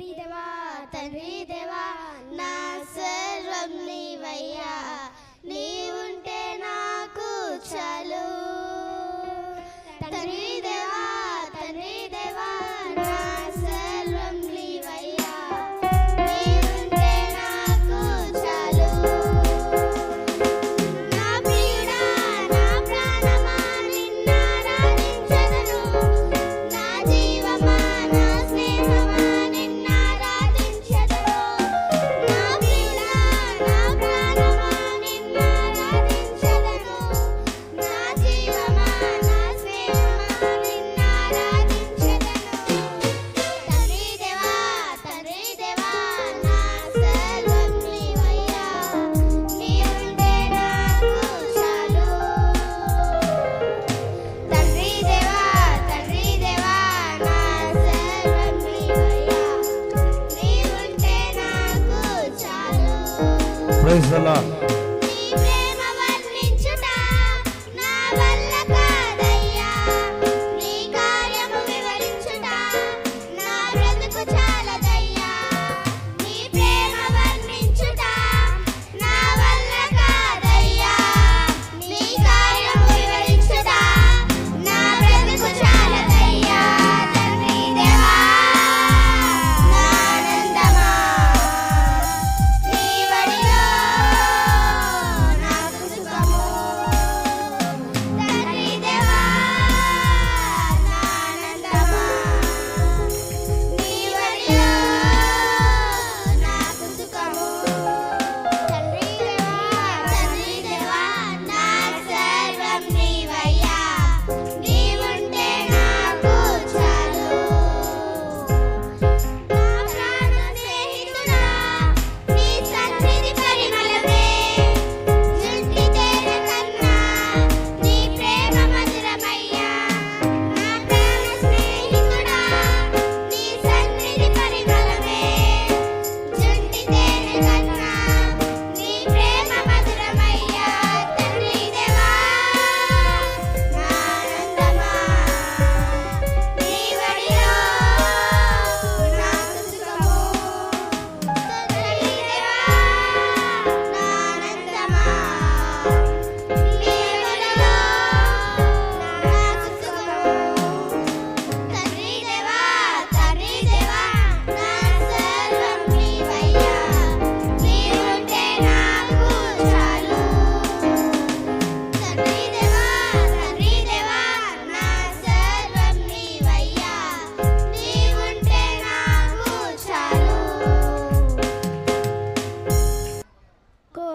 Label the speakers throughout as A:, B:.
A: తల్లి దేవా తండ్రి దేవా నా సర్వం నీవయ్యా Praise the Lord.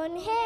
A: on.